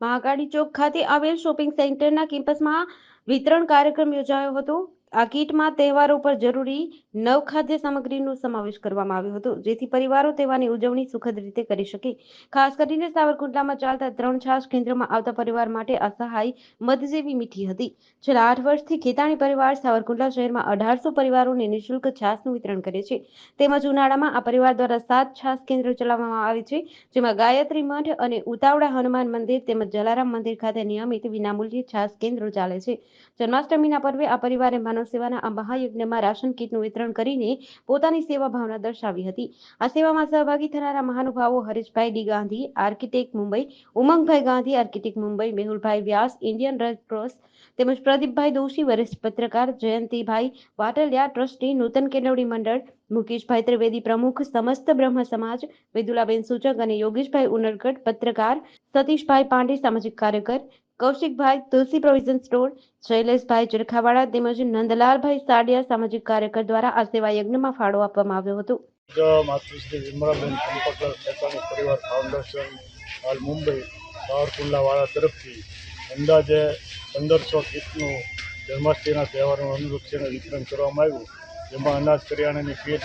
મહાકાળી ચોક ખાતે આવેલ શોપિંગ સેન્ટરના કેમ્પસમાં વિતરણ કાર્યક્રમ યોજાયો હતો. આ કીટમાં તહેવારો પર જરૂરી નવ ખાદ્ય સામગ્રીનો સમાવેશ કરવામાં આવ્યો હતો, જેથી પરિવારો તહેવારની ઉજવણી સુખદ રીતે કરી શકે. ખાસ કરીને સાવરકુંડલામાં ચાલતા ત્રણ છાશ કેન્દ્રમાં આવતા પરિવાર માટે આ મધ જેવી મીઠી હતી. છેલ્લા આઠ વર્ષથી ખેતાણી પરિવાર સાવરકુંડલા શહેરમાં અઢારસો પરિવારોને નિઃશુલ્ક છાશનું વિતરણ કરે છે. તેમજ ઉનાળામાં આ પરિવાર દ્વારા સાત છાશ કેન્દ્ર ચલાવવામાં આવે છે, જેમાં ગાયત્રી મઠ અને ઉતાવળા હનુમાન મંદિર તેમજ જલારામ મંદિર ખાતે નિયમિત વિનામૂલ્યે છાશ કેન્દ્રો ચાલે છે. જન્માષ્ટમીના પર્વે આ પરિવારે માનવ સેવાના આ મહાયજ્ઞમાં રાશન કીટનું વિતરણ કરીને પોતાની સેવા ભાવના દર્શાવી હતી. આ સેવામાં સહભાગી થનારા મહાનુભાવો Harishbhai D Gandhi, architect Mumbai, Umangbhai Gandhi, architect Mumbai, મેહુલભાઈ વ્યાસ, ઇન્ડિયન રેડ ક્રોસ તેમજ પ્રદીપભાઈ દોશી, વરિષ્ઠ પત્રકાર જયંતિભાઈ વાટલિયા, ટ્રસ્ટી નૂતન કેળવણી મંડળ, મુકેશભાઈ ત્રિવેદી પ્રમુખ, સમસ્ત બ્રહ્મ સમાજ, વેદુલાબેન સૂચક અને યોગેશભાઈ ઉનરગઢ પત્રકાર, સતીશભાઈ પાંડે સામાજિક કાર્યકર કૌશિકભાઈ તુલસી પ્રોવિઝન સ્ટોર, શૈલેષભાઈ ચરખાવાળા તેમજ નંદલાલભાઈ સાડિયા સામાજિક કાર્યકર દ્વારા આ સેવા યજ્ઞમાં ફાળો આપવામાં આવ્યો હતો. જ માતૃશ્રી વિમળાબેન ચંપકલાલ ખેતાણી પરિવાર ફાઉન્ડેશન હાલ મુંબઈ સાવરકુંડલાવાળા તરફથી અંદાજે પંદરસો કીટનું જન્માષ્ટમીના તહેવારનું અનુલક્ષીને વિતરણ કરવામાં આવ્યું. જેમાં અનાજ કરિયાણાની કીટ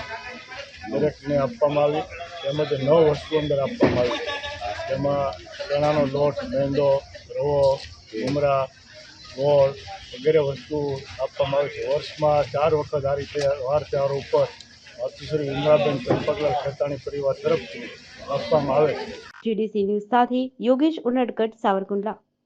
દરેકને આપવામાં આવી, તેમજ નવ વસ્તુ અંદર આપવામાં આવી. જેમાં ચણાનો લોટ, મેંદો રવો ઉમરા ગોળ વગેરે વસ્તુ આપવામાં આવે છે. વર્ષમાં ચાર વખત આ રીતે વાર તહેવારો ઉપર શ્રી ઇન્દ્રાબેન ચંપકલાલ ખેતાણી પરિવાર તરફથી આપવામાં આવે છે. જીડીસી ન્યૂઝ સાથે યોગેશ ઉનડકટ, સાવરકુંડલા.